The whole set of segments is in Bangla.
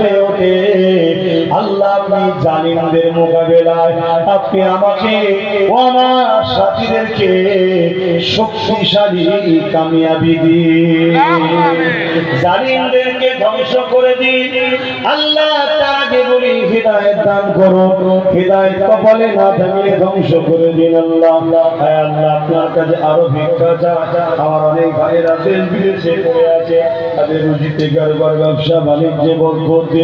আল্লাহ ওঠে। আল্লাহ আপনি জালিমদের মোকাবেলায় আপনি আমাকে ও আমার সাথীদেরকে শক্তিশালী কামিয়াবি দিন। জালিমদেরকে ধ্বংস করে দিন। আল্লাহ আগে হৃদায়ত দান করো। হৃদায়ত কপালে না থাকলে ধ্বংস করে দিন আল্লাহ। আল্লাহ, আপনার কাছে আরও ভিক্ষা চা আমার অনেক ভাইয়েরা দেশ বিদেশে পড়ে আছে। তাদের রুজিতে কারবার, ব্যবসা, বাণিজ্যে করতে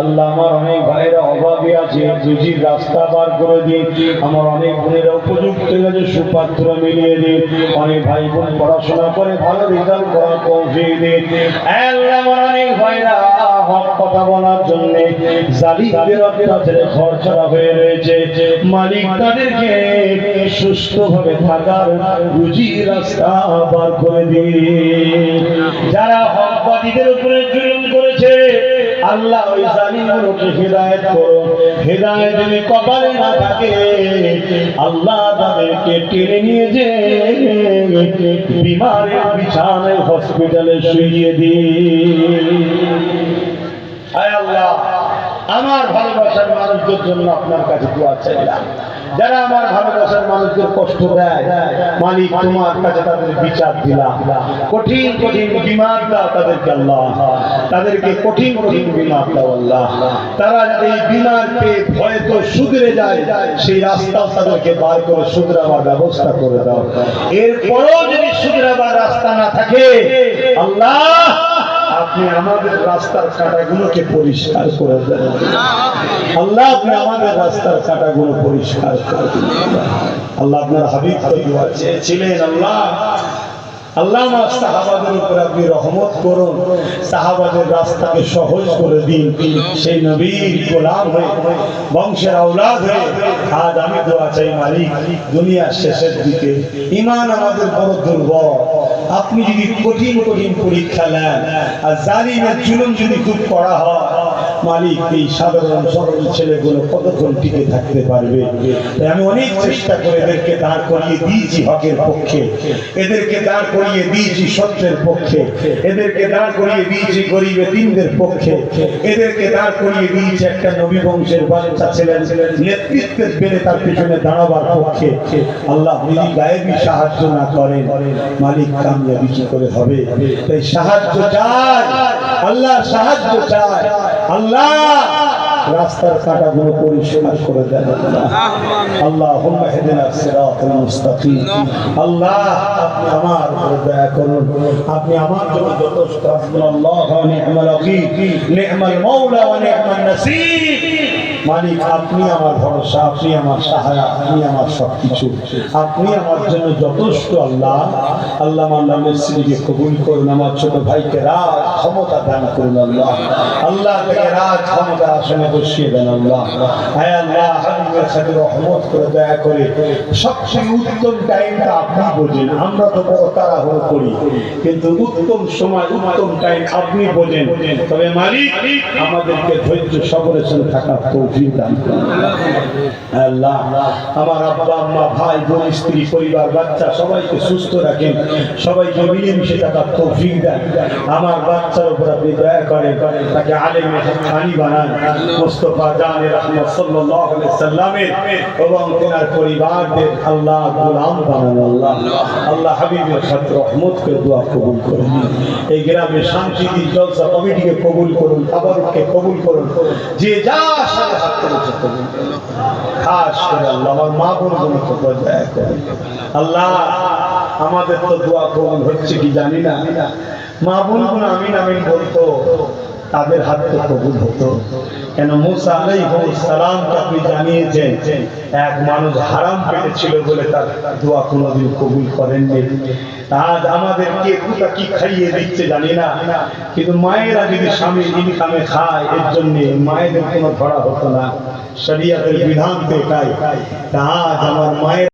আল্লাহ, আমার অনেক ভাইয়েরা অভাবে আছে। রুজির রাস্তা বার করে দিন আমার অনেক বোনেরা উপযুক্ত কাজে সুপাত্র মিলিয়ে দিন অনেক ভাই বোন পড়াশোনা করে ভালো রেজাল্ট করার পৌঁছে দিন আল্লাহ, আমার অনেক ভাইরা হক কথা বলার জন্য জালিমদের অত্যাচারে খরচা হয়ে রয়েছে। মালিক তাদেরকে সুস্থভাবে থাকার রুজির রাস্তা বার করে দিন। যারা হকবাদীদের উপরে জুলুম করেছে, আল্লাহ ওই জালিমগুলোকে হেদায়েত করো। হেদায়েত যদি কপালে না থাকে, আল্লাহ তাদেরকে টেনে নিয়ে যে বিমারের বিছানায় হসপিটালে শুইয়ে দিন। আমার ভালোবাসার মানুষদের জন্য আপনার কাছে দোয়া চাইলাম যারা আমার ভালোবাসার মানুষদের কষ্ট দেয়, মালিক তোমার কাছে তাদের বিচার দিলাম। কঠিন কঠিন বিমার দাও তাদেরকে আল্লাহ, তাদেরকে কঠিন কঠিন বিমার দাও আল্লাহ। তারা যাতে এই বিমার পেয়ে ভয়ে তো সুধরে যায়, সেই রাস্তাও তাদেরকে বার করে শুধরাবার ব্যবস্থা করে দাও। এরপরও যদি শুধরাবার রাস্তা না থাকে, আল্লাহ আপনি আমাদের রাস্তার কাঁটাগুলোকে পরিষ্কার করে দেন। আল্লাহ আপনি আমাদের রাস্তার কাঁটাগুলো পরিষ্কার করে দিন আল্লাহ আপনার হাবিব চেয়েছিলেন আল্লাহ আল্লাহ সাহাবাদের উপর আপনি রহমত করুন। সাহাবাদের রাস্তাকে সহজ করে দিন। সেই নবীর গোলাম হয়ে, বংশের আওলাদ হয়ে, আজ আমি দোয়া চাই মালিক, দুনিয়ার শেষের দিকে। ইমান আমাদের বড় দুর্বল। আপনি যদি কঠিন কঠিন পরীক্ষা নেন, আর জালিমের জুলুম যদি খুব করা হয় মালিক এই সাধারণ সরল ছেলেগুলো কতক্ষণ টিকে থাকতে পারবে? আমি অনেক চেষ্টা করে এদেরকে দাঁড় করিয়ে দিয়েছি হকের পক্ষে। এদেরকে দাঁড় করিয়ে দিয়েছি সত্যের পক্ষে। এদেরকে দাঁড় করিয়ে দিয়েছি গরিবে দিনদের পক্ষে। এদেরকে দাঁড় করিয়ে দিয়েছি একটা নবী বংশের বাচ্চা ছেলে নেতৃত্বের পেরে তার পিছনে দাঁড়াবার পক্ষে। আল্লাহ যদি গায়েবী সাহায্য না করেন, মালিক কামিয়াবি কি করে হবে? তাই সাহায্য চাই। আল্লাহ সাহায্য চাই। আল্লাহ রাস্তার কাঁটাগুলো পরিষ্কার করে দেন আল্লাহ। হুম্মা হেদিনা সিরাতাল মুস্তাকিম। আল্লাহ, আপনি আমার উপর দয়া করুন। আপনি আমার জন্য যথেষ্ট। হাসবুনাল্লাহ ওয়া নি'মাল ওয়াকিল। নি'মাল মাওলা ওয়া নি'মান নাসির। মালিক, আপনি আমার ভরসা, আপনি আমার সাহায্য, আপনি আমার সবকিছু। আপনি আমার জন্য যথেষ্ট আল্লাহ। আল্লাহ আল্লাহ মিস্ত্রিকে কবুল করুন, আমার ছোট ভাইকে রাজ ক্ষমতা দান করুন আল্লাহ। আল্লাহ থেকে রাজ ক্ষমতা আসনে বসিয়ে দেন আল্লাহ। হ্যাঁ আল্লাহ সাথে করে দয়া করে সবচেয়ে উত্তম আপনি বোঝেন। আমরা তো করি, কিন্তু উত্তম সময় টাইম আপনি তবে আমাদেরকে ধৈর্য সবরের সঙ্গে থাকার করুন আমার বাচ্চার উপর আপনি দয়া করেন, তাকে আলেমে হানি বানান। মুস্তফা জানে সাল্লামের এবং তেনার পরিবারদের আল্লাহ গোলাম বানান আল্লাহ। আল্লাহ হাবিবের সাথে রহমত দোয়া কবুল করুন। এই গ্রামে শান্তি দিন জলসা কমিটিকে কবুল করুন তাবারুককে কবুল করুন। যে যা আল্লাহ, আমার মা তো আল্লাহ, আমাদের তো দোয়া কবুল হচ্ছে কি জানি না। মা বোন আমিন আমিন বলতো। তাদের হাত তো কবুল হতো। কেন মুসা আলাইহিস সালামকে আপনি জানিয়েছেন, এক মানুষ হারাম পেটে ছিল বলে তার দোয়া কোনোদিন কবুল করেননি। আজ আমাদের কে কোথা কি খাইয়ে দিচ্ছে জানি না, কিন্তু মায়েরা যদি স্বামীর ইনকামে খায়, এর জন্য মায়েদের কোনো ধরা হতো না। শরিয়াতের বিধান তা আজ আমার মায়ের